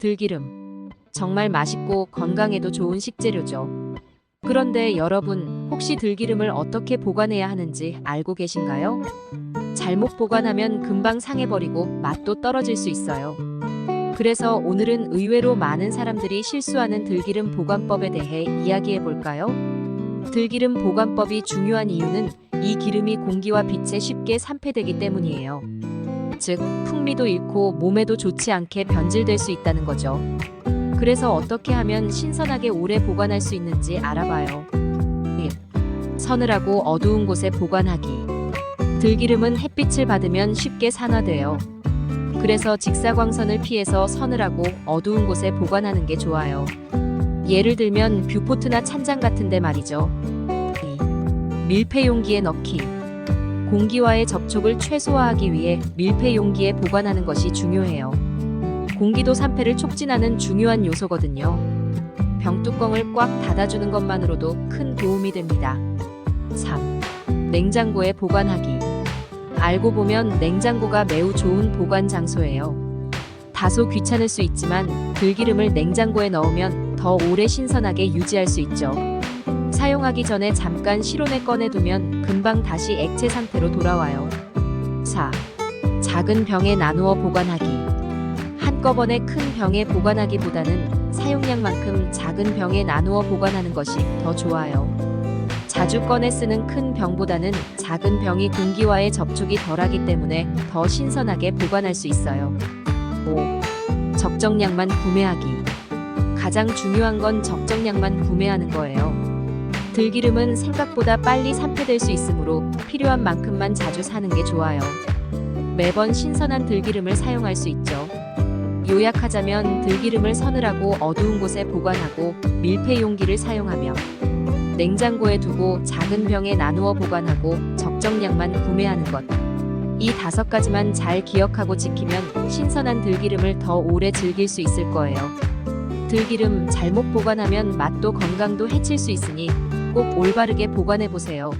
들기름. 정말 맛있고 건강에도 좋은 식재료죠. 그런데 여러분, 혹시 들기름을 어떻게 보관해야 하는지 알고 계신가요? 잘못 보관하면 금방 상해버리고 맛도 떨어질 수 있어요. 그래서 오늘은 의외로 많은 사람들이 실수하는 들기름 보관법에 대해 이야기해 볼까요? 들기름 보관법이 중요한 이유는 이 기름이 공기와 빛에 쉽게 산패되기 때문이에요. 즉, 풍미도 잃고 몸에도 좋지 않게 변질될 수 있다는 거죠. 그래서 어떻게 하면 신선하게 오래 보관할 수 있는지 알아봐요. 1. 서늘하고 어두운 곳에 보관하기. 들기름은 햇빛을 받으면 쉽게 산화돼요. 그래서 직사광선을 피해서 서늘하고 어두운 곳에 보관하는 게 좋아요. 예를 들면 뷰포트나 찬장 같은 데 말이죠. 2. 밀폐 용기에 넣기. 공기와의 접촉을 최소화하기 위해 밀폐 용기에 보관하는 것이 중요해요. 공기도 산패를 촉진하는 중요한 요소거든요. 병뚜껑을 꽉 닫아주는 것만으로도 큰 도움이 됩니다. 3. 냉장고에 보관하기. 알고 보면 냉장고가 매우 좋은 보관 장소예요. 다소 귀찮을 수 있지만 들기름을 냉장고에 넣으면 더 오래 신선하게 유지할 수 있죠. 사용하기 전에 잠깐 실온에 꺼내두면 금방 다시 액체 상태로 돌아와요. 4. 작은 병에 나누어 보관하기. 한꺼번에 큰 병에 보관하기보다는 사용량만큼 작은 병에 나누어 보관하는 것이 더 좋아요. 자주 꺼내 쓰는 큰 병보다는 작은 병이 공기와의 접촉이 덜하기 때문에 더 신선하게 보관할 수 있어요. 5. 적정량만 구매하기. 가장 중요한 건 적정량만 구매하는 거예요. 들기름은 생각보다 빨리 산패될 수 있으므로 필요한 만큼만 자주 사는 게 좋아요. 매번 신선한 들기름을 사용할 수 있죠. 요약하자면 들기름을 서늘하고 어두운 곳에 보관하고 밀폐 용기를 사용하며 냉장고에 두고 작은 병에 나누어 보관하고 적정량만 구매하는 것. 이 다섯 가지만 잘 기억하고 지키면 신선한 들기름을 더 오래 즐길 수 있을 거예요. 들기름 잘못 보관하면 맛도 건강도 해칠 수 있으니 꼭 올바르게 보관해 보세요.